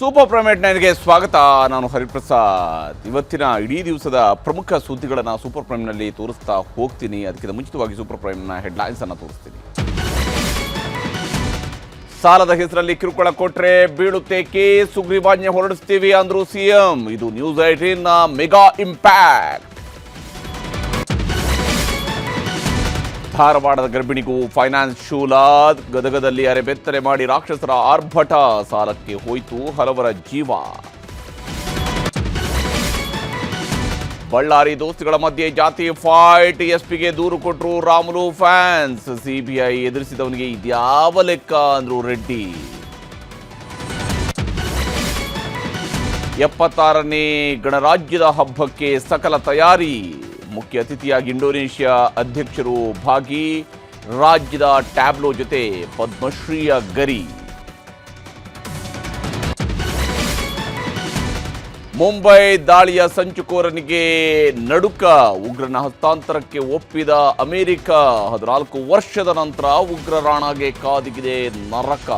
Super primate ನೈನ್ಗೆ ಸ್ವಾಗತ. ನಾನು ಹರಿಪ್ರಸಾದ್. ಇವತ್ತಿನ ಇಡೀ ದಿವಸದ ಪ್ರಮುಖ ಸುದ್ದಿಗಳನ್ನು ಸೂಪರ್ ಪ್ರೈಮ್ನಲ್ಲಿ ತೋರಿಸ್ತಾ ಹೋಗ್ತೀನಿ. ಅದಕ್ಕಿಂತ ಮುಂಚಿತವಾಗಿ ಸೂಪರ್ ಪ್ರೈಮ್ನ ಹೆಡ್ಲೈನ್ಸ್ ಅನ್ನು ತೋರಿಸ್ತೀನಿ. ಸಾಲದ ಹೆಸರಲ್ಲಿ ಕಿರುಕುಳ ಕೊಟ್ಟರೆ ಬೀಳುತ್ತೆ ಕೇಸ್. ಸುಗ್ರೀವಾಜ್ಞೆ ಹೊರಡಿಸ್ತೀವಿ ಅಂದ್ರು ಸಿಎಂ. ಇದು ನ್ಯೂಸ್ ಐಟೀನ್ನ ಮೆಗಾ ಇಂಪ್ಯಾಕ್ಟ್. ಧಾರವಾಡದ ಗರ್ಭಿಣಿಗೂ ಫೈನಾನ್ಸ್ ಶೂಲ ಗದಗದಲ್ಲಿ ಅರೆಬೆತ್ತರೆ ಮಾಡಿ ರಾಕ್ಷಸರ ಆರ್ಭಟ ಸಾಲಕ್ಕೆ ಹೋಯಿತು ಹಲವರ ಜೀವ. ಬಳ್ಳಾರಿ ದೋಸ್ತಿಗಳ ಮಧ್ಯೆ ಜಾತಿ ಫೈಟ್, ಎಸ್ಪಿಗೆ ದೂರು ಕೊಟ್ಟರು ರಾಮುಲು ಫ್ಯಾನ್ಸ್, ಸಿಬಿಐ ಎದುರಿಸಿದವನಿಗೆ ಇದ್ಯಾವ ಲೆಕ್ಕ ಅಂದ್ರು ರೆಡ್ಡಿ. ಎಪ್ಪತ್ತಾರನೇ ಗಣರಾಜ್ಯದ ಹಬ್ಬಕ್ಕೆ ಸಕಲ ತಯಾರಿ. ಮುಖ್ಯ ಅತಿಥಿಯಾಗಿ ಇಂಡೋನೇಷ್ಯಾ ಅಧ್ಯಕ್ಷರು ಭಾಗಿ, ರಾಜ್ಯದ ಟ್ಯಾಬ್ಲೋ ಜೊತೆ ಪದ್ಮಶ್ರೀಯ ಗರಿ. ಮುಂಬೈ ದಾಳಿಯ ಸಂಚುಕೋರನಿಗೆ ನಡುಕ ಉಗ್ರನ ಹಸ್ತಾಂತರಕ್ಕೆ ಒಪ್ಪಿದ ಅಮೆರಿಕ. ಹದಿನಾಲ್ಕು ವರ್ಷದ ನಂತರ ಉಗ್ರರಾಣಾಗೆ ಕಾದಿಗಿದೆ ನರಕ.